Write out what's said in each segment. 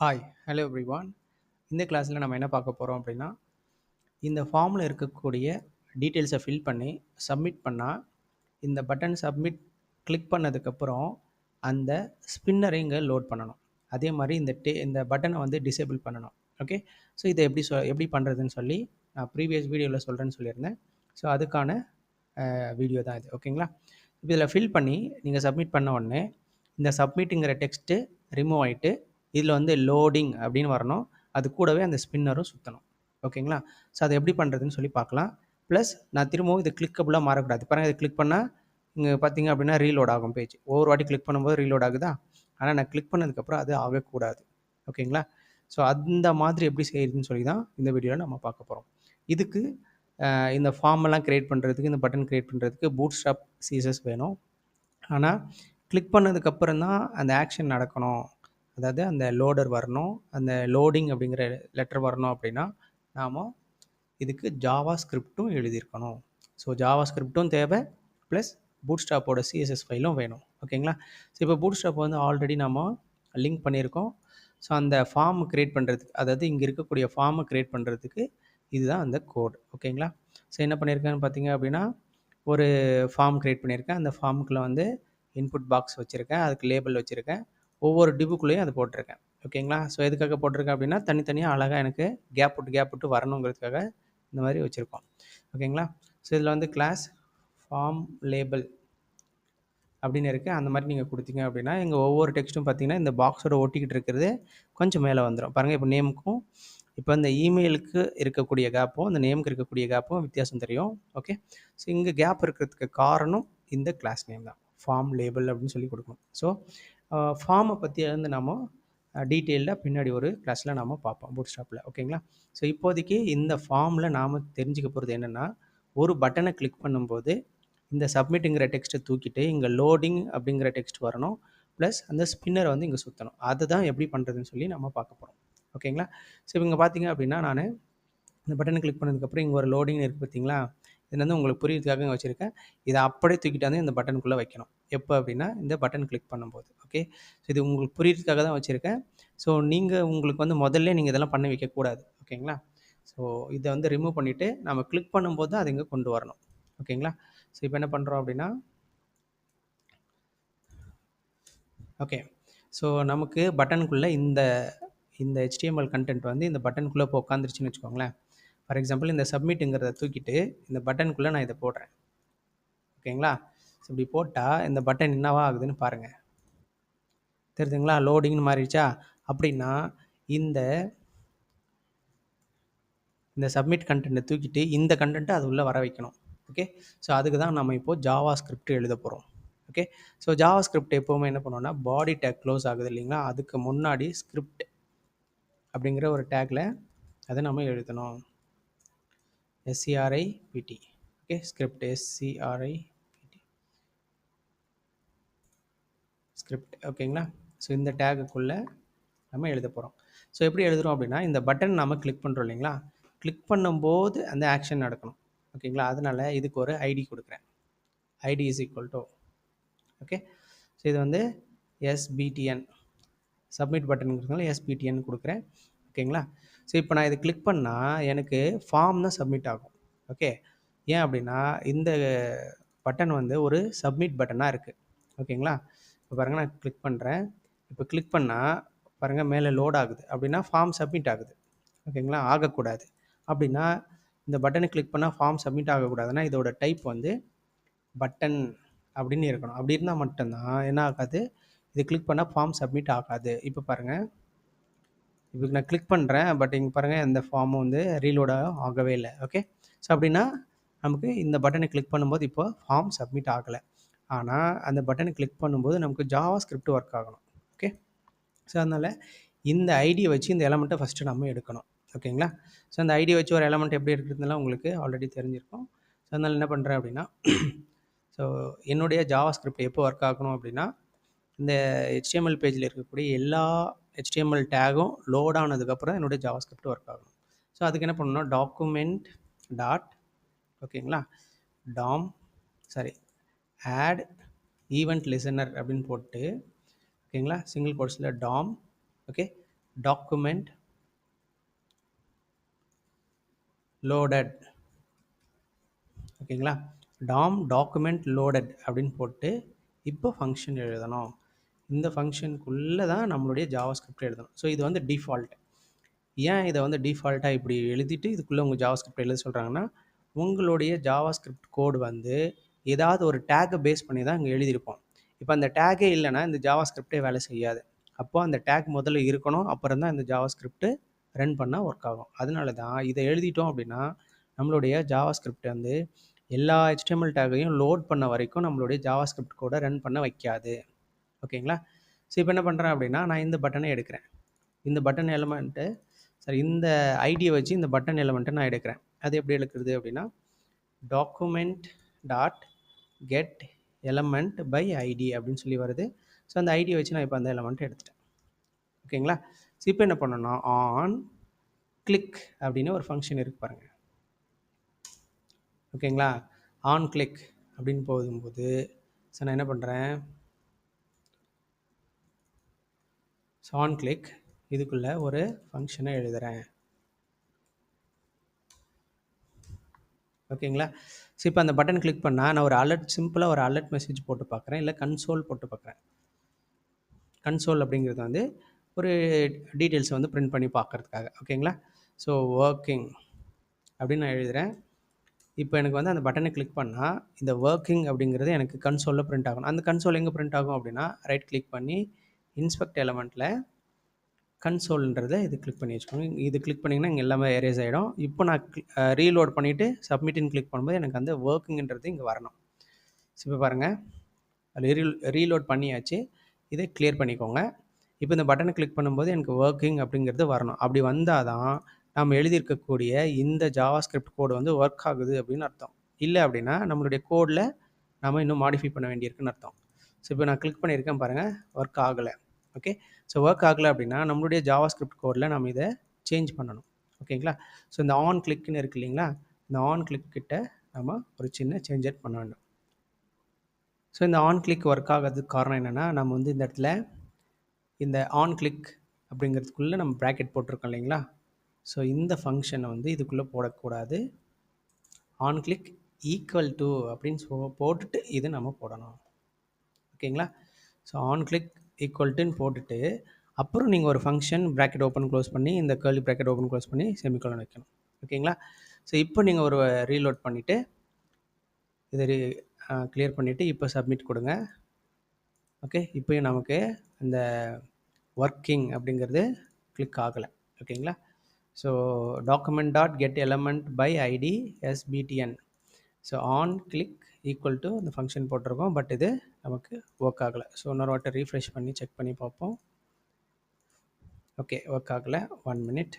Hi hello everyone இந்த கிளாஸில் நம்ம என்ன பார்க்க போகிறோம் அப்படின்னா இந்த ஃபார்மில் இருக்கக்கூடிய டீட்டெயில்ஸை ஃபில் பண்ணி சப்மிட் பண்ணால் இந்த பட்டன் சப்மிட் கிளிக் பண்ணதுக்கப்புறம் அந்த ஸ்பின்னரை இங்கே லோட் பண்ணணும். அதே மாதிரி இந்த டே இந்த பட்டனை வந்து டிசேபிள் பண்ணணும். ஓகே ஸோ இதை எப்படி சொ எப்படி பண்ணுறதுன்னு சொல்லி நான் ப்ரீவியஸ் வீடியோவில் சொல்கிறேன்னு சொல்லியிருந்தேன். ஸோ அதுக்கான வீடியோ தான் இது. ஓகேங்களா இதில் ஃபில் பண்ணி நீங்கள் சப்மிட் பண்ண உடனே இந்த சப்மிட்டுங்கிற டெக்ஸ்ட்டு ரிமூவ் ஆகிட்டு இதில் வந்து லோடிங் அப்படின்னு வரணும். அது கூடவே அந்த ஸ்பின்னரும் சுற்றணும் ஓகேங்களா? ஸோ அதை எப்படி பண்ணுறதுன்னு சொல்லி பார்க்கலாம். ப்ளஸ் நான் திரும்பவும் இது கிளிக்கபுளாக மாறக்கூடாது. பாருங்கள் இதை கிளிக் பண்ணால் இங்கே பார்த்தீங்க அப்படின்னா ரீலோட் ஆகும் பேஜ் ஒவ்வொரு வாட்டி கிளிக் பண்ணும்போது ரீலோட் ஆகுதா? ஆனால் நான் கிளிக் பண்ணதுக்கப்புறம் அது ஆகக்கூடாது. ஓகேங்களா? ஸோ அந்த மாதிரி எப்படி செய்யுதுன்னு சொல்லி தான் இந்த வீடியோவில் நம்ம பார்க்க போகிறோம் இதுக்கு இந்த ஃபார்மெல்லாம் க்ரியேட் பண்ணுறதுக்கு இந்த பட்டன் க்ரியேட் பண்ணுறதுக்கு பூட் ஸ்டாப் சீசஸ் வேணும். ஆனால் கிளிக் பண்ணதுக்கப்புறம் தான் அந்த ஆக்ஷன் நடக்கணும். அதாவது அந்த லோடர் வரணும் அந்த லோடிங் அப்படிங்கிற லெட்டர் வரணும் அப்படின்னா நாம் இதுக்கு ஜாவா ஸ்கிரிப்டும் எழுதியிருக்கணும். ஸோ ஜாவா ஸ்கிரிப்டும் தேவை ப்ளஸ் பூட்ஸ்டாப்போட சிஎஸ்எஸ் ஃபைலும் வேணும். ஓகேங்களா ஸோ இப்போ பூட்ஸ்டாப் வந்து ஆல்ரெடி நம்ம லிங்க் பண்ணியிருக்கோம். ஸோ அந்த ஃபார்ம் க்ரியேட் பண்ணுறதுக்கு அதாவது இங்கே இருக்கக்கூடிய ஃபார்மை க்ரியேட் பண்ணுறதுக்கு இதுதான் அந்த கோட் ஓகேங்களா ஸோ என்ன பண்ணியிருக்கேன்னு பார்த்தீங்க அப்படின்னா ஒரு ஃபார்ம் க்ரியேட் பண்ணியிருக்கேன். அந்த ஃபார்முக்குள்ளே வந்து இன்புட் பாக்ஸ் வச்சுருக்கேன். அதுக்கு லேபிள் வச்சுருக்கேன். ஒவ்வொரு டிபுக்குள்ளேயும் அது போட்டிருக்கேன். ஓகேங்களா? ஸோ எதுக்காக போட்டிருக்கேன் அப்படின்னா தனித்தனியாக அழகாக எனக்கு கேப் விட்டு கேப் விட்டு வரணுங்கிறதுக்காக இந்த மாதிரி வச்சுருக்கோம். ஓகேங்களா? ஸோ இதில் வந்து கிளாஸ் ஃபார்ம் லேபிள் அப்படின்னு இருக்குது அந்த மாதிரி நீங்கள் கொடுத்தீங்க அப்படின்னா எங்கள் ஒவ்வொரு டெக்ஸ்ட்டும் பார்த்தீங்கன்னா இந்த பாக்ஸோட ஒட்டிக்கிட்டு இருக்கிறது கொஞ்சம் மேலே வந்துடும் பாருங்கள் இப்போ நேமுக்கும் இப்போ இந்த இமெயிலுக்கு இருக்கக்கூடிய கேப்பும் இந்த நேமுக்கு இருக்கக்கூடிய கேப்பும் வித்தியாசம் தெரியும். ஓகே? ஸோ இங்கே கேப் இருக்கிறதுக்கு காரணம் இந்த கிளாஸ் நேம் தான். ஃபார்ம் லேபிள் அப்படின்னு சொல்லி கொடுக்கணும். ஸோ ஃபார்மை பற்றி வந்து நாம் டீட்டெயிலில் பின்னாடி ஒரு கிளாஸில் நாம் பார்ப்போம் பூட் ஸ்டாப்பில் ஓகேங்களா? ஸோ இப்போதைக்கு இந்த ஃபார்மில் நாம் தெரிஞ்சுக்க போகிறது என்னென்னா ஒரு பட்டனை கிளிக் பண்ணும்போது இந்த சப்மிட்டுங்கிற டெக்ஸ்ட்டை தூக்கிட்டு இங்கே லோடிங் அப்படிங்கிற டெக்ஸ்ட் வரணும். ப்ளஸ் அந்த ஸ்பின்னர் வந்து இங்கே சுற்றணும் அதுதான் எப்படி பண்ணுறதுன்னு சொல்லி நம்ம பார்க்க போகிறோம் ஓகேங்களா? ஸோ இங்கே பார்த்தீங்க அப்படின்னா நான் இந்த பட்டனை கிளிக் பண்ணதுக்கப்புறம் இங்கே ஒரு லோடிங் இருக்குது பார்த்தீங்களா? இது வந்து உங்களுக்கு புரியுறதுக்காக இங்கே வச்சுருக்கேன். இதை அப்படியே தூக்கிட்டு வந்து இந்த பட்டனுக்குள்ளே வைக்கணும். எப்போ அப்படின்னா இந்த பட்டன் கிளிக் பண்ணும்போது ஓகே ஸோ இது உங்களுக்கு புரியுறதுக்காக தான் வச்சுருக்கேன். ஸோ நீங்கள் உங்களுக்கு வந்து முதல்ல நீங்கள் இதெல்லாம் பண்ண வைக்கக்கூடாது ஓகேங்களா? ஸோ இதை வந்து ரிமூவ் பண்ணிவிட்டு நம்ம கிளிக் பண்ணும்போது தான் அது இங்கே கொண்டு வரணும் ஓகேங்களா? ஸோ இப்போ என்ன பண்ணுறோம் அப்படின்னா ஓகே ஸோ நமக்கு பட்டனுக்குள்ளே இந்த இந்த ஹெச்டிஎம்எல் கண்டென்ட் வந்து இந்த பட்டனுக்குள்ளே இப்போ உட்காந்துருச்சுன்னு வச்சுக்கோங்களேன். ஃபார் எக்ஸாம்பிள் இந்த சப்மிட்டுங்கிறத தூக்கிட்டு இந்த பட்டனுக்குள்ளே நான் இதை போடுறேன். ஓகேங்களா? ஸோ இப்படி போட்டால் இந்த பட்டன் என்னவா ஆகுதுன்னு பாருங்கள் தெரியுதுங்களா லோடிங்னு மாறிடுச்சா? அப்படின்னா இந்த இந்த சப்மிட் கண்டென்ட்டை தூக்கிட்டு இந்த கண்டென்ட்டை அது உள்ளே வர வைக்கணும். ஓகே? ஸோ அதுக்கு தான் நம்ம இப்போது ஜாவா ஸ்கிரிப்ட் எழுத போகிறோம் ஓகே? ஸோ ஜாவா ஸ்கிரிப்ட் எப்போவுமே என்ன பண்ணுவோம்னா பாடி டேக் க்ளோஸ் ஆகுது இல்லைங்களா? அதுக்கு முன்னாடி ஸ்கிரிப்ட் அப்படிங்கிற ஒரு டேக்கில் அதை நம்ம எழுதணும். எஸ்சிஆர்ஐ பிடி ஓகே ஸ்கிரிப்ட் எஸ்சிஆர்ஐ பிடி ஸ்கிரிப்ட் ஓகேங்களா ஸோ இந்த டேகுக்குள்ளே நம்ம எழுத போகிறோம் ஸோ எப்படி எழுதுறோம் அப்படின்னா இந்த பட்டன் நம்ம கிளிக் பண்ணுறோம் இல்லைங்களா? கிளிக் பண்ணும்போது அந்த ஆக்ஷன் நடக்கணும். ஓகேங்களா அதனால் இதுக்கு ஒரு ஐடி கொடுக்குறேன். ID is equal to okay so இது வந்து எஸ்பிடிஎன் சப்மிட் பட்டன் கொடுக்குறதுனால எஸ்பிடிஎன் கொடுக்குறேன். ஓகேங்களா ஸோ இப்போ நான் இதை கிளிக் பண்ணால் எனக்கு ஃபார்ம் தான் சப்மிட் ஆகும். ஓகே ஏன் அப்படின்னா இந்த பட்டன் வந்து ஒரு சப்மிட் பட்டனாக இருக்குது ஓகேங்களா இப்போ பாருங்கள் நான் கிளிக் பண்ணுறேன் இப்போ கிளிக் பண்ணால் பாருங்கள் மேலே லோட் ஆகுது. அப்படின்னா ஃபார்ம் சப்மிட் ஆகுது. ஓகேங்களா ஆகக்கூடாது. அப்படின்னா இந்த பட்டனை கிளிக் பண்ணால் ஃபார்ம் சப்மிட் ஆகக்கூடாதுன்னா இதோட டைப் வந்து பட்டன் அப்படின்னு இருக்கணும். அப்படி இருந்தால் மட்டும்தான் என்ன ஆகாது? இது கிளிக் பண்ணால் ஃபார்ம் சப்மிட் ஆகாது. இப்போ பாருங்கள் இப்போ நான் கிளிக் பண்ணுறேன் பட் இங்கே பாருங்கள் இந்த ஃபார்மும் வந்து ரீலோட ஆகவே இல்லை ஓகே ஸோ அப்படின்னா நமக்கு இந்த பட்டனை கிளிக் பண்ணும்போது இப்போ ஃபார்ம் சப்மிட் ஆகலை. ஆனால் அந்த பட்டனை கிளிக் பண்ணும்போது நமக்கு ஜாவா ஸ்கிரிப்ட் ஒர்க் ஆகணும் ஓகே ஸோ அதனால் இந்த ஐடியை வச்சு இந்த எலமெண்ட்டை ஃபஸ்ட்டு நம்ம எடுக்கணும் ஓகேங்களா ஸோ அந்த ஐடியை வச்சு ஒரு எலமெண்ட் எப்படி எடுக்கிறதுனால உங்களுக்கு ஆல்ரெடி தெரிஞ்சிருக்கும். ஸோ அதனால் என்ன பண்ணுறேன் அப்படின்னா ஸோ என்னுடைய ஜாவா ஸ்கிரிப்ட் எப்போ ஒர்க் ஆகணும் அப்படின்னா இந்த ஹெச்டிஎம்எல் பேஜில் இருக்கக்கூடிய எல்லா ஹெச்டிஎம்எல் டேகும் லோட் ஆனதுக்கப்புறம் என்னுடைய ஜாவா ஸ்கிரிப்ட் ஒர்க் ஆகும். ஸோ அதுக்கு என்ன பண்ணணும்? டாக்குமெண்ட் டாட் ஓகேங்களா DOM sorry add event listener அப்படின்னு போட்டு ஓகேங்களா சிங்கிள் கோட்ஸில் டாம் ஓகே டாக்குமெண்ட் லோடட் ஓகேங்களா டாம் டாக்குமெண்ட் லோடட் அப்படின்னு போட்டு இப்போ ஃபங்க்ஷன் எழுதணும். இந்த ஃபங்க்ஷனுக்குள்ளே தான் நம்மளுடைய ஜாவாஸ்கிரிப்ட் எழுதணும். ஸோ இது வந்து டிஃபால்ட் ஏன் இதை வந்து டிஃபால்ட்டாக இப்படி எழுதிட்டு இதுக்குள்ளே உங்கள் ஜாவாஸ்கிரிப்ட் எழுத சொல்கிறாங்கன்னா உங்களுடைய ஜாவாஸ்கிரிப்ட் கோடு வந்து ஏதாவது ஒரு டேக்கை பேஸ் பண்ணி தான் இங்கே எழுதியிருப்போம். இப்போ அந்த டேக்கே இல்லைன்னா இந்த ஜாவாஸ்கிரிப்டே வேலை செய்யாது. அப்போ அந்த டேக் முதல்ல இருக்கணும் அப்புறம் தான் இந்த ஜாவாஸ்கிரிப்ட் ரன் பண்ணால் ஒர்க் ஆகும். அதனால தான் இதை எழுதிட்டோம் அப்படின்னா நம்மளுடைய ஜாவாஸ்கிரிப்ட் வந்து எல்லா ஹெச்டிஎம்எல் டேக்கையும் லோட் பண்ண வரைக்கும் நம்மளுடைய ஜாவாஸ்கிரிப்ட் கூட ரன் பண்ண வைக்காது. ஓகேங்களா? ஸோ இப்போ என்ன பண்ணுறேன் அப்படின்னா நான் இந்த பட்டனை எடுக்கிறேன். இந்த பட்டன் எலமெண்ட்டு சரி இந்த ஐடியை வச்சு இந்த பட்டன் எலமெண்ட்டை நான் எடுக்கிறேன். அது எப்படி எடுக்கிறது அப்படின்னா document dot get element by ID அப்படின்னு சொல்லி வருது. ஸோ அந்த ஐடியை வச்சு நான் இப்போ அந்த எலமெண்ட்டை எடுத்துட்டேன். ஓகேங்களா? ஸோ இப்போ என்ன பண்ணணும்னா ஆன் கிளிக் அப்படின்னு ஒரு ஃபங்க்ஷன் இருக்கு பாருங்கள் ஓகேங்களா? ஆன் கிளிக் அப்படின்னு போகும்போது ஸோ நான் என்ன பண்ணுறேன் ஸோ ஆன் கிளிக் இதுக்குள்ளே ஒரு ஃபங்க்ஷனை எழுதுகிறேன் ஓகேங்களா ஸோ இப்போ அந்த பட்டன் கிளிக் பண்ணால் நான் ஒரு அலர்ட் சிம்பிளாக ஒரு அலர்ட் மெசேஜ் போட்டு பார்க்குறேன் இல்லை கன்சோல் போட்டு பார்க்குறேன் கன்சோல் அப்படிங்கிறது வந்து ஒரு டீட்டெயில்ஸை வந்து பிரிண்ட் பண்ணி பார்க்குறதுக்காக ஓகேங்களா ஸோ ஒர்க்கிங் அப்படின்னு நான் எழுதுகிறேன் இப்போ எனக்கு வந்து அந்த பட்டனை கிளிக் பண்ணால் இந்த ஒர்க்கிங் அப்படிங்கிறது எனக்கு கன்சோலில் பிரிண்ட் ஆகணும். அந்த கன்சோல் எங்கே பிரிண்ட் ஆகும் அப்படின்னா ரைட் கிளிக் பண்ணி இன்ஸ்பெக்ட் எலமெண்ட்டில் கன்சோல்ன்றதை இது கிளிக் பண்ணி வச்சுக்கோங்க. இது கிளிக் பண்ணிங்கன்னா இங்கே எல்லாமே எரேஸ் ஆகிடும் இப்போ நான் ரீலோட் பண்ணிவிட்டு சப்மிட்னு கிளிக் பண்ணும்போது எனக்கு அந்த ஒர்க்கிங்ன்றது இங்கே வரணும். ஸோ இப்போ பாருங்கள் அதில் ரீ ரீலோட் பண்ணியாச்சு. இதை கிளியர் பண்ணிக்கோங்க. இப்போ இந்த பட்டனை கிளிக் பண்ணும்போது எனக்கு ஒர்க்கிங் அப்படிங்கிறது வரணும். அப்படி வந்தால் தான் நம்ம எழுதியிருக்கக்கூடிய இந்த ஜாவாஸ்கிரிப்ட் கோடு வந்து ஒர்க் ஆகுது அப்படின்னு அர்த்தம். இல்லை அப்படின்னா நம்மளுடைய கோடில் நம்ம இன்னும் மாடிஃபை பண்ண வேண்டியிருக்குன்னு அர்த்தம். ஸோ இப்போ நான் கிளிக் பண்ணியிருக்கேன் பாருங்கள் ஒர்க் ஆகலை. ஓகே ஸோ ஒர்க் ஆகலை அப்படின்னா நம்மளுடைய ஜாவா ஸ்கிரிப்ட் கோடில் நம்ம இதை சேஞ்ச் பண்ணணும். ஓகேங்களா ஸோ இந்த ஆன் கிளிக்னு இருக்கு இல்லைங்களா? இந்த ஆன் கிளிக் கிட்ட நம்ம ஒரு சின்ன சேஞ்சர் பண்ண வேண்டும். ஸோ இந்த ஆன் கிளிக் ஒர்க் ஆகிறதுக்கு காரணம் என்னென்னா நம்ம வந்து இந்த இடத்துல இந்த ஆன் கிளிக் அப்படிங்கிறதுக்குள்ளே நம்ம ப்ராக்கெட் போட்டிருக்கோம் இல்லைங்களா? ஸோ இந்த ஃபங்க்ஷனை வந்து இதுக்குள்ளே போடக்கூடாது. ஆன் கிளிக் ஈக்குவல் டு அப்படின்னு சொ போட்டுட்டு இது நம்ம போடணும். ஓகேங்களா ஸோ ஆன் கிளிக் ஈக்குவல்ட்டுன்னு போட்டுட்டு அப்புறம் நீங்கள் ஒரு ஃபங்க்ஷன் ப்ராக்கெட் ஓப்பன் க்ளோஸ் பண்ணி இந்த கேர்லி ப்ராக்கெட் ஓப்பன் க்ளோஸ் பண்ணி செமிகோலன் வைக்கணும். ஓகேங்களா? ஸோ இப்போ நீங்கள் ஒரு ரீலோட் பண்ணிவிட்டு இதை ரீ கிளியர் பண்ணிவிட்டு இப்போ சப்மிட் கொடுங்க. ஓகே? இப்போயும் நமக்கு அந்த ஒர்க்கிங் அப்படிங்கிறது கிளிக் ஆகலை. ஓகேங்களா? So document dot get element by ID SBTN so on click equal to இந்த ஃபங்க்ஷன் போட்டிருக்கோம். பட் இது நமக்கு ஒர்க் ஆகலை. ஸோ இன்னொரு வாட்டை ரீஃப்ரெஷ் பண்ணி செக் பண்ணி பார்ப்போம். ஓகே ஒர்க் ஆகலை. ஒன் மினிட்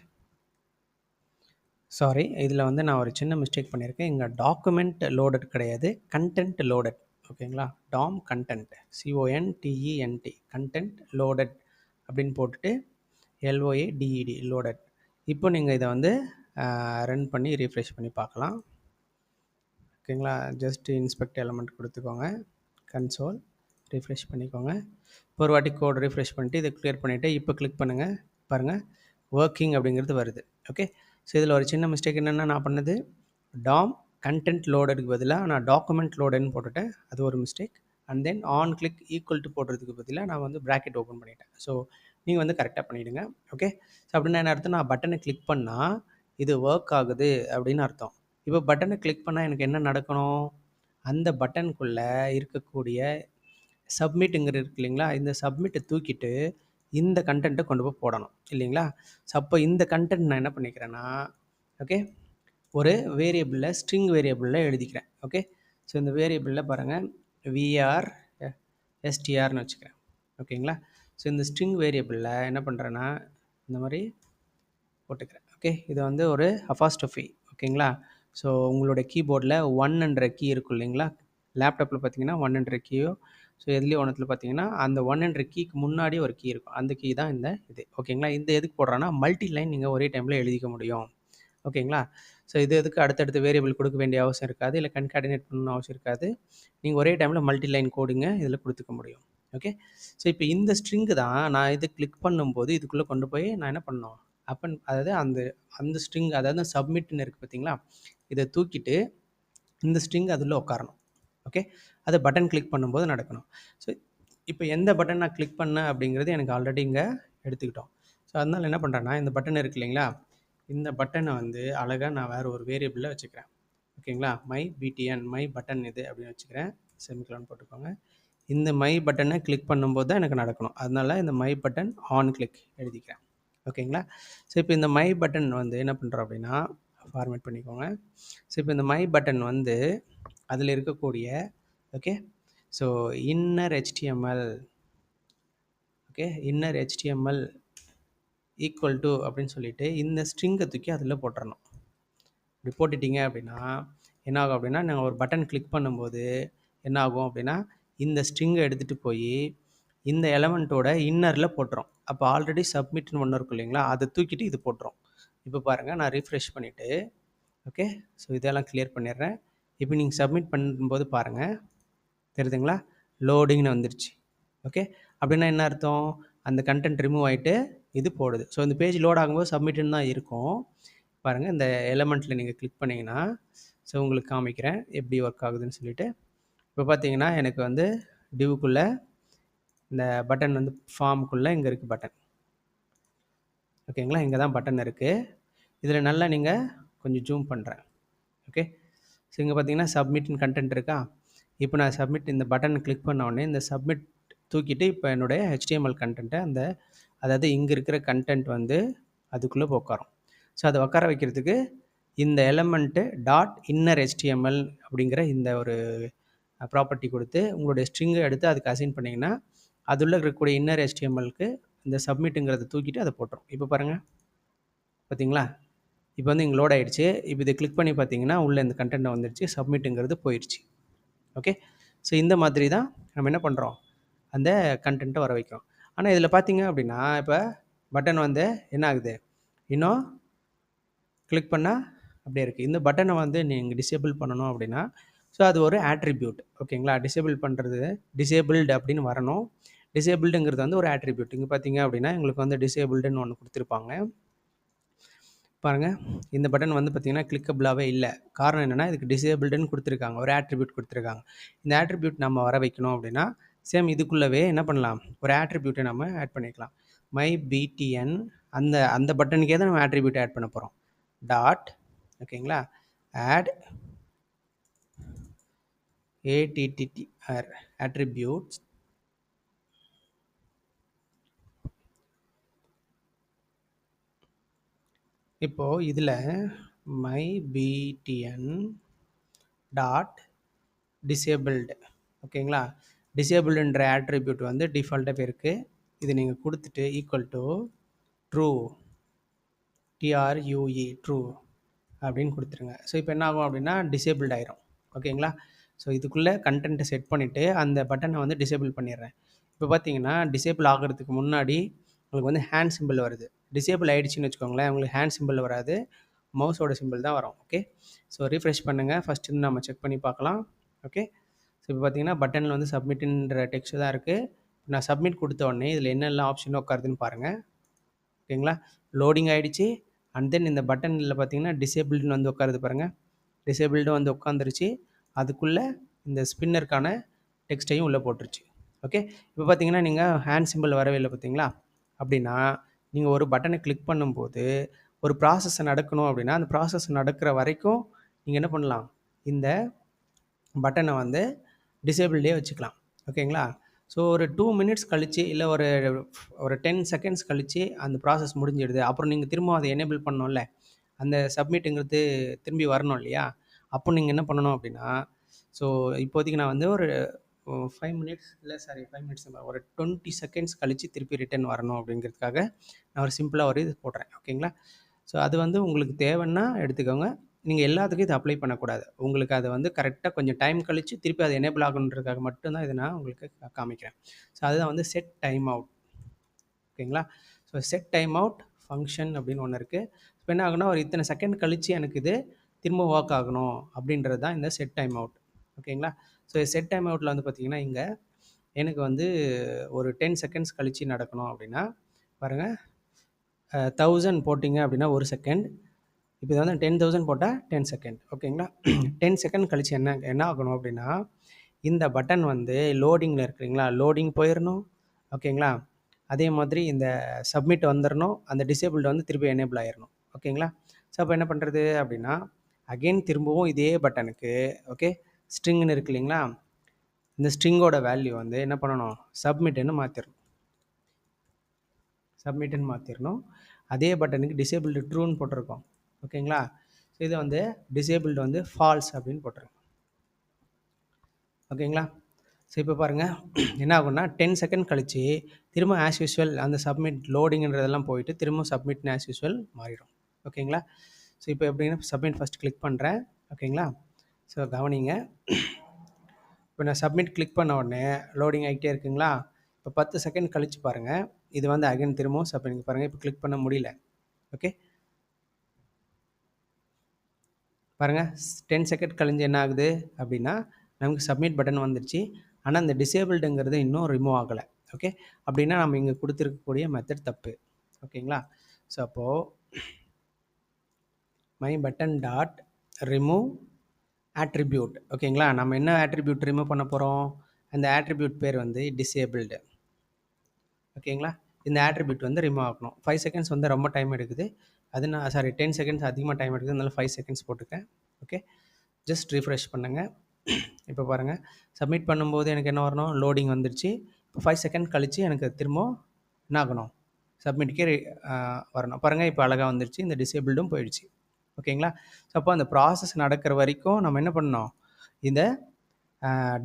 சாரி இதில் வந்து நான் ஒரு சின்ன மிஸ்டேக் பண்ணியிருக்கேன். இங்கே டாக்குமெண்ட் லோடட் கிடையாது. கண்டென்ட் லோடட் ஓகேங்களா DOM content C O N T E N T content loaded அப்படின்னு போட்டுட்டு எல்ஓஏ டிஇடி லோடட் இப்போ நீங்கள் இதை வந்து ரன் பண்ணி ரீஃப்ரெஷ் பண்ணி பார்க்கலாம். ஓகேங்களா ஜஸ்ட் இன்ஸ்பெக்ட் எலமெண்ட் கொடுத்துக்கோங்க. கன்சோல் ரிஃப்ரெஷ் பண்ணிக்கோங்க. இப்போ ஒரு வாட்டி கோட் ரிஃப்ரெஷ் பண்ணிட்டு இதை கிளியர் பண்ணிவிட்டு இப்போ கிளிக் பண்ணுங்கள் பாருங்கள் ஒர்க்கிங் அப்படிங்கிறது வருது. ஓகே ஸோ இதில் ஒரு சின்ன மிஸ்டேக் என்னென்னா நான் பண்ணது டாம் கண்டென்ட் லோடடுக்கு பதிலாக நான் டாக்குமெண்ட் லோடுன்னு போட்டுட்டேன். அது ஒரு mistake and then on click equal to போடுறதுக்கு பதிலாக நான் வந்து ப்ராக்கெட் ஓப்பன் பண்ணிட்டேன். ஸோ நீங்கள் வந்து கரெக்டாக பண்ணிவிடுங்க ஓகே ஸோ அப்படின்னா என்ன அர்த்தம் நான் பட்டனை கிளிக் பண்ணால் இது ஒர்க் ஆகுது அப்படின்னு அர்த்தம். இப்போ பட்டனை கிளிக் பண்ணால் எனக்கு என்ன நடக்கணும்? அந்த பட்டனுக்குள்ளே இருக்கக்கூடிய சப்மிட்டுங்கிற இருக்கு இல்லைங்களா? இந்த சப்மிட்டை தூக்கிட்டு இந்த கண்டென்ட்டை கொண்டு போய் போடணும் இல்லைங்களா? ஸோ அப்போ இந்த கண்டென்ட் நான் என்ன பண்ணிக்கிறேன்னா ஓகே ஒரு வேரியபிளில் ஸ்ட்ரிங் வேரியபிளில் எழுதிக்கிறேன் ஓகே ஸோ இந்த வேரியபிளில் பாருங்கள் விஆர் எஸ்டிஆர்னு வச்சுக்கிறேன் ஓகேங்களா? ஸோ இந்த ஸ்ட்ரிங் வேரியபிளில் என்ன பண்ணுறேன்னா இந்த மாதிரி போட்டுக்கிறேன் ஓகே இது வந்து ஒரு அஃபாஸ்டோஃபி ஓகேங்களா? ஸோ உங்களோட கீபோர்டில் ஒன்ன்ற கீ இருக்கும் இல்லைங்களா? லேப்டாப்பில் பார்த்தீங்கன்னா ஒன்ன்ற கீயோ ஸோ எதுலேயும் ஒன்றத்தில் பார்த்தீங்கன்னா அந்த ஒன்ன்ற கீக்கு முன்னாடி ஒரு கீ இருக்கும். அந்த கீ தான் இந்த இது. ஓகேங்களா இந்த எதுக்கு போடுறோன்னா மல்டி லைன் நீங்கள் ஒரே டைமில் எழுதிக்க முடியும். ஓகேங்களா ஸோ இது எதுக்கு அடுத்தடுத்து வேரியபிள் கொடுக்க வேண்டிய அவசியம் இருக்காது இல்லை கன்கார்டினேட் பண்ணணும் அவசியம் இருக்காது. நீங்கள் ஒரே டைமில் மல்டி லைன் கோடிங்க இதில் கொடுத்துக்க முடியும். ஓகே ஸோ இப்போ இந்த ஸ்ட்ரிங்கு தான் நான் இது கிளிக் பண்ணும்போது இதுக்குள்ளே கொண்டு போய் நான் என்ன பண்ணோம் அப்பன் அதாவது அந்த அந்த ஸ்ட்ரிங் அதாவது சப்மிட்னு இருக்குது பார்த்தீங்களா இதை தூக்கிட்டு இந்த ஸ்ட்ரிங் அதில் உட்காரணும் ஓகே அதை பட்டன் கிளிக் பண்ணும்போது நடக்கணும். ஸோ இப்போ எந்த பட்டன் நான் கிளிக் பண்ணேன் அப்படிங்கிறது எனக்கு ஆல்ரெடி இங்கே எடுத்துக்கிட்டோம். ஸோ அதனால் என்ன பண்ணுறேன்னா இந்த பட்டன் இருக்கு இல்லைங்களா? இந்த பட்டனை வந்து அழகாக நான் வேறு ஒரு வேரியபிளில் வச்சுக்கிறேன். ஓகேங்களா மை பிடிஎன் மை பட்டன் இது அப்படின்னு வச்சுக்கிறேன். செமிக்கலான்னு போட்டுக்கோங்க. இந்த மை பட்டனை கிளிக் பண்ணும்போது தான் எனக்கு நடக்கணும். அதனால இந்த மை பட்டன் ஆன் கிளிக் எழுதிக்கிறேன். ஓகேங்களா? ஸோ இப்போ இந்த மை பட்டன் வந்து என்ன பண்ணுறோம் அப்படின்னா ஃபார்மேட் பண்ணிக்கோங்க. ஸோ இப்போ இந்த மை பட்டன் வந்து அதில் இருக்கக்கூடிய okay? So inner HTML okay? Inner HTML equal to அப்படின்னு சொல்லிட்டு இந்த ஸ்ட்ரிங்கை தூக்கி அதில் போட்டுறணும். இப்படி போட்டுட்டிங்க அப்படின்னா என்ன ஆகும் அப்படின்னா நாங்கள் ஒரு பட்டன் கிளிக் பண்ணும்போது என்ன ஆகும் அப்படின்னா இந்த ஸ்ட்ரிங்கை எடுத்துகிட்டு போய் இந்த எலமெண்ட்டோட இன்னரில் போட்டுரும். அப்போ ஆல்ரெடி சப்மிட்னு ஒன்று இருக்கும் இல்லைங்களா? அதை தூக்கிட்டு இது போட்டுரும். இப்போ பாருங்கள் நான் ரீஃப்ரெஷ் பண்ணிவிட்டு ஓகே ஸோ இதெல்லாம் கிளியர் பண்ணிடுறேன். இப்போ நீங்கள் சப்மிட் பண்ணும்போது பாருங்கள் தெரியுதுங்களா? லோடிங்னு வந்துருச்சு. ஓகே அப்படின்னா என்ன அர்த்தம்? அந்த கண்டென்ட் ரிமூவ் ஆகிட்டு இது போடுது. ஸோ இந்த பேஜ் லோட் ஆகும்போது சப்மிட்னு தான் இருக்கும். பாருங்கள் இந்த எலமெண்ட்டில் நீங்கள் கிளிக் பண்ணிங்கன்னா ஸோ உங்களுக்கு காமிக்கிறேன். எப்படி ஒர்க் ஆகுதுன்னு சொல்லிவிட்டு இப்போ பார்த்தீங்கன்னா எனக்கு வந்து டிவுக்குள்ளே இந்த பட்டன் வந்து ஃபார்முக்குள்ளே இங்கே இருக்குது பட்டன் ஓகேங்களா இங்கே தான் பட்டன் இருக்குது இதில் நல்லா நீங்கள் கொஞ்சம் ஜூம் பண்ணுறேன் ஓகே ஸோ இங்கே பார்த்தீங்கன்னா சப்மிட்னு கண்டென்ட் இருக்கா? இப்போ நான் சப்மிட் இந்த பட்டன் கிளிக் பண்ண உடனே இந்த சப்மிட் தூக்கிட்டு இப்போ என்னுடைய ஹெச்டிஎம்எல் கண்டென்ட்டை அந்த அதாவது இங்கே இருக்கிற கண்டென்ட் வந்து அதுக்குள்ளே உட்காரும் ஸோ அதை உட்கார வைக்கிறதுக்கு இந்த எலமெண்ட்டு டாட் இன்னர் ஹெச்டிஎம்எல் அப்படிங்கிற இந்த ஒரு ப்ராப்பர்ட்டி கொடுத்து உங்களுடைய ஸ்ட்ரிங்கை எடுத்து அதுக்கு அசைன் பண்ணிங்கன்னா அதுள்ள இருக்கக்கூடிய இன்னர் எஸ்டிஎம்எல்க்கு இந்த சப்மிட்டுங்கிறத தூக்கிட்டு அதை போட்டுரும். இப்போ பாருங்கள் பார்த்தீங்களா இப்போ வந்து இங்கே லோட் ஆகிடுச்சு இப்போ இதை கிளிக் பண்ணி பார்த்தீங்கன்னா உள்ளே இந்த கண்டென்ட் வந்துடுச்சு சப்மிட்டுங்கிறது போயிடுச்சு ஓகே ஸோ இந்த மாதிரி தான் நம்ம என்ன பண்ணுறோம் அந்த கண்டென்ட்டை வர வைக்கிறோம். ஆனால் இதில் பார்த்தீங்க அப்படின்னா இப்போ பட்டன் வந்து என்ன ஆகுது? இன்னும் கிளிக் பண்ணால் அப்படியே இருக்குது இந்த பட்டனை வந்து நீங்கள் டிசேபிள் பண்ணணும் அப்படின்னா ஸோ அது ஒரு ஆட்ரிபியூட் ஓகேங்களா டிசேபிள் பண்ணுறது டிசேபிள்டு அப்படின்னு வரணும். டிசேபிள்டுங்கிறது வந்து ஒரு ஆட்ரிபியூட் இங்கே பார்த்தீங்க அப்படின்னா எங்களுக்கு வந்து டிசேபிள்டுன்னு ஒன்று கொடுத்துருப்பாங்க. பாருங்கள் இந்த பட்டன் வந்து பார்த்திங்கன்னா கிளிக்கபிளாகவே இல்லை. காரணம் என்னென்னா இதுக்கு டிசேபிள்டுன்னு கொடுத்துருக்காங்க. ஒரு ஆட்ரிபியூட் கொடுத்துருக்காங்க. இந்த ஆட்ரிபியூட் நம்ம வர வைக்கணும் அப்படின்னா சேம் இதுக்குள்ளவே என்ன பண்ணலாம்? ஒரு ஆட்ரிபியூட்டை நம்ம ஆட் பண்ணிக்கலாம். மை பிடிஎன் அந்த அந்த பட்டனுக்கே தான் நம்ம ஆட்ரிபியூட் ஆட் பண்ண போகிறோம் டாட் ஓகேங்களா? ஆட் ஏடிடிடிஆர் ஆட்ரிபியூட்ஸ் இப்போது இதில் மை பிடிஎன் டாட் டிசேபிள்டு ஓகேங்களா? டிசேபிள்ன்ற ஆட்ரிபியூட் வந்து டிஃபால்ட்டாக இருக்குது இது நீங்கள் கொடுத்துட்டு equal to true T R U E true அப்படின்னு கொடுத்துருங்க. ஸோ இப்போ என்ன ஆகும் அப்படின்னா டிசேபிள்ட் ஆயிரும். ஓகேங்களா? ஸோ இதுக்குள்ளே கண்டென்ட்டை செட் பண்ணிவிட்டு அந்த பட்டனை வந்து டிசேபிள் பண்ணிடுறேன். இப்போ பார்த்தீங்கன்னா டிசேபிள் ஆகிறதுக்கு முன்னாடி உங்களுக்கு வந்து ஹேண்ட் சிம்பிள் வருது. டிசேபிள் ஆகிடுச்சின்னு வச்சுக்கோங்களேன் உங்களுக்கு ஹேண்ட் சிம்பிள் வராது. மவுஸோட சிம்பிள் தான் வரும் ஓகே ஸோ ரீஃப்ரெஷ் பண்ணுங்கள் ஃபஸ்ட்டு நம்ம செக் பண்ணி பார்க்கலாம் ஓகே ஸோ இப்போ பார்த்தீங்கன்னா பட்டனில் வந்து சப்மிட்டுன்ற டெக்ஸ்ட் தான் இருக்குது நான் சப்மிட் கொடுத்த உடனே இதில் என்னெல்லாம் ஆப்ஷன் உட்காருதுன்னு பாருங்கள் ஓகேங்களா? லோடிங் ஆகிடுச்சு அண்ட் தென் இந்த பட்டனில் பார்த்தீங்கன்னா டிசேபிள்டுன்னு வந்து உட்காருது பாருங்கள் டிசேபிள்டு வந்து உட்காந்துருச்சு அதுக்குள்ளே இந்த ஸ்பின்னருக்கான டெக்ஸ்ட்டையும் உள்ளே போட்டுருச்சு ஓகே இப்போ பார்த்தீங்கன்னா நீங்கள் ஹேண்ட் சிம்பிள் வரவே இல்லை பார்த்தீங்களா அப்படின்னா நீங்கள் ஒரு பட்டனை கிளிக் பண்ணும்போது ஒரு ப்ராசஸ் நடக்கணும் அப்படின்னா அந்த ப்ராசஸ் நடக்கிற வரைக்கும் நீங்கள் என்ன பண்ணலாம்? இந்த பட்டனை வந்து டிசேபிள்டே வச்சுக்கலாம். ஓகேங்களா ஸோ ஒரு டூ மினிட்ஸ் கழித்து இல்லை ஒரு ஒரு டென் செகண்ட்ஸ் கழித்து அந்த ப்ராசஸ் முடிஞ்சிடுது. அப்புறம் நீங்கள் திரும்ப அதை எனேபிள் பண்ணோம்ல அந்த சப்மிட்டுங்கிறது திரும்பி வரணும் இல்லையா? அப்போ நீங்கள் என்ன பண்ணணும் அப்படின்னா ஸோ இப்போதைக்கு நான் வந்து ஒரு ஃபைவ் மினிட்ஸ் இல்லை சாரி ஃபைவ் மினிட்ஸ் ஒரு டுவெண்ட்டி செகண்ட்ஸ் கழித்து திருப்பி ரிட்டர்ன் வரணும் அப்படிங்கிறதுக்காக நான் ஒரு சிம்பிளாக ஒரு இது போடுறேன் ஓகேங்களா ஸோ அது வந்து உங்களுக்கு தேவைன்னா எடுத்துக்கோங்க. நீங்கள் எல்லாத்துக்கும் இதை அப்ளை பண்ணக்கூடாது. உங்களுக்கு அதை வந்து கரெக்டாக கொஞ்சம் டைம் கழித்து திருப்பி அது எனேபிள் ஆகணுன்றதுக்காக மட்டும்தான் இதை நான் உங்களுக்கு காமிக்கிறேன். ஸோ அதுதான் வந்து செட் டைம் அவுட் ஓகேங்களா so set time out function அப்படின்னு ஒன்று இருக்குது இப்போ என்ன ஆகுனா ஒரு இத்தனை செகண்ட் கழித்து எனக்கு இது திரும்ப ஒர்க் ஆகணும் அப்படின்றது தான் இந்த செட் டைம் அவுட் ஓகேங்களா ஸோ செட் டைம் அவுட்டில் வந்து பார்த்தீங்கன்னா இங்கே எனக்கு வந்து ஒரு டென் செகண்ட்ஸ் கழித்து நடக்கணும் அப்படின்னா பாருங்கள் தௌசண்ட் போட்டிங்க அப்படின்னா ஒரு செகண்ட் இப்போ வந்து டென் தௌசண்ட் போட்டால் டென் செகண்ட் ஓகேங்களா டென் செகண்ட் கழித்து என்ன என்ன ஆகணும் அப்படின்னா இந்த பட்டன் வந்து லோடிங்கில் இருக்குங்களா லோடிங் போயிடணும் ஓகேங்களா அதே மாதிரி இந்த சப்மிட் வந்துடணும் அந்த டிசேபிள்டு வந்து திருப்பி எனேபிள் ஆயிடணும் ஓகேங்களா ஸோ அப்போ என்ன பண்ணுறது அப்படின்னா அகெயின் திரும்பவும் இதே பட்டனுக்கு ஓகே ஸ்ட்ரிங்னு இருக்கு இல்லைங்களா? இந்த ஸ்ட்ரிங்கோட வேல்யூ வந்து என்ன பண்ணணும்? சப்மிட்டுன்னு மாற்றிடணும் சப்மிட்டுன்னு மாற்றிடணும் அதே பட்டனுக்கு டிசேபிள்டு ட்ரூன்னு போட்டிருக்கோம். ஓகேங்களா? ஸோ இதை வந்து டிசேபிள்டு வந்து ஃபால்ஸ் அப்படின்னு போட்டிருக்கோம். ஓகேங்களா? ஸோ இப்போ பாருங்கள் என்ன ஆகும்னா டென் செகண்ட் கழித்து திரும்ப ஆஸ் யூஸ்வல் அந்த சப்மிட் லோடிங்கிறதெல்லாம் போயிட்டு திரும்ப சப்மிட்னு ஆஸ் யூஸ்வல் மாறிடும். ஓகேங்களா? ஸோ இப்போ எப்படின்னா சப்மிட் ஃபஸ்ட் கிளிக் பண்ணுறேன் ஓகேங்களா? ஸோ கவனிங்க. இப்போ நான் சப்மிட் கிளிக் பண்ண உடனே லோடிங் ஆகிட்டே இருக்குங்களா? இப்போ பத்து செகண்ட் கழித்து பாருங்கள் இது வந்து அகைன் திரும்பவும் சப்மிட் பாருங்கள் இப்போ கிளிக் பண்ண முடியல. ஓகே பாருங்கள் டென் செகண்ட் கழிஞ்சு என்ன ஆகுது அப்படின்னா நமக்கு சப்மிட் பட்டன் வந்துருச்சு. ஆனால் அந்த டிசேபிள்டுங்கிறது இன்னும் ரிமூவ் ஆகலை. ஓகே அப்படின்னா நம்ம இங்கே கொடுத்துருக்கக்கூடிய மெத்தட் தப்பு. ஓகேங்களா? ஸோ அப்போது my button dot remove attribute ஓகேங்களா? நம்ம என்ன ஆட்ரிபியூட் ரிமூவ் பண்ண போகிறோம் அந்த ஆட்ரிபியூட் பேர் வந்து டிசேபிள்டு ஓகேங்களா? இந்த ஆட்ரிபியூட் வந்து ரிமூவ் ஆகணும். ஃபைவ் செகண்ட்ஸ் வந்து ரொம்ப டைம் எடுக்குது. அது நான் சாரி டென் செகண்ட்ஸ் அதிகமாக டைம் எடுக்குது. அதனால ஃபைவ் செகண்ட்ஸ் போட்டுக்கேன். ஓகே? ஜஸ்ட் ரீஃப்ரெஷ் பண்ணுங்கள் இப்போ பாருங்கள் சப்மிட் பண்ணும்போது எனக்கு என்ன வரணும்? லோடிங் வந்துருச்சு. இப்போ ஃபைவ் செகண்ட் கழித்து எனக்கு திரும்ப என்ன ஆகணும்? சப்மிட்டுக்கே வரணும். பாருங்கள் இப்போ அழகாக வந்துருச்சு. இந்த டிசேபிள்டும் போயிடுச்சு. ஓகேங்களா? ஸோ அப்போ அந்த ப்ராசஸ் நடக்கிற வரைக்கும் நம்ம என்ன பண்ணணும்? இதை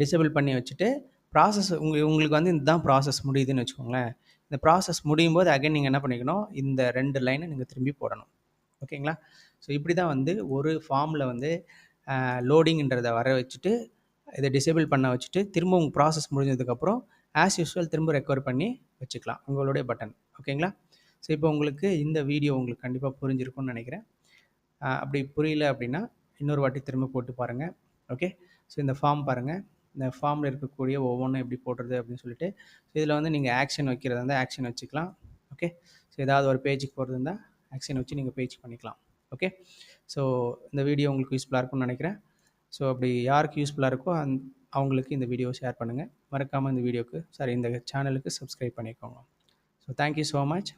டிசேபிள் பண்ணி வச்சுட்டு ப்ராசஸ் உங்கள் உங்களுக்கு வந்து இதுதான் ப்ராசஸ் முடியுதுன்னு வச்சுக்கோங்களேன். இந்த ப்ராசஸ் முடியும் போது அகைன் நீங்கள் என்ன பண்ணிக்கணும்? இந்த ரெண்டு லைனை நீங்கள் திரும்பி போடணும். ஓகேங்களா? ஸோ இப்படி தான் வந்து ஒரு ஃபார்மில் வந்து லோடிங்கிறத வர வச்சுட்டு இதை டிசேபிள் பண்ண வச்சுட்டு திரும்ப உங்கள் ப்ராசஸ் முடிஞ்சதுக்கப்புறம் ஆஸ் யூஸ்வல் திரும்ப ரெக்கவர் பண்ணி வச்சுக்கலாம். உங்களுடைய பட்டன் ஓகேங்களா? ஸோ இப்போ உங்களுக்கு இந்த வீடியோ உங்களுக்கு கண்டிப்பாக புரிஞ்சிருக்கும்னு நினைக்கிறேன். அப்படி புரியல அப்படின்னா இன்னொரு வாட்டி திரும்ப போட்டு பாருங்கள் ஓகே ஸோ இந்த ஃபார்ம் பாருங்கள் இந்த ஃபார்மில் இருக்கக்கூடிய ஒவ்வொன்றும் எப்படி போடுறது அப்படின்னு சொல்லிட்டு ஸோ இதில் வந்து நீங்கள் ஆக்ஷன் வைக்கிறதா இருந்தால் ஆக்ஷன் வச்சுக்கலாம். ஓகே ஸோ ஏதாவது ஒரு பேஜுக்கு போகிறது இருந்தால் ஆக்ஷன் வச்சு நீங்கள் பேஜ் பண்ணிக்கலாம். ஓகே ஸோ இந்த வீடியோ உங்களுக்கு யூஸ்ஃபுல்லாக இருக்கும்னு நினைக்கிறேன். ஸோ அப்படி யாருக்கு யூஸ்ஃபுல்லாக இருக்கோ அந் அவங்களுக்கு இந்த வீடியோ ஷேர் பண்ணுங்கள் மறக்காமல் இந்த வீடியோக்கு சாரி இந்த சேனலுக்கு சப்ஸ்கிரைப் பண்ணிக்கோங்க. So thank you so much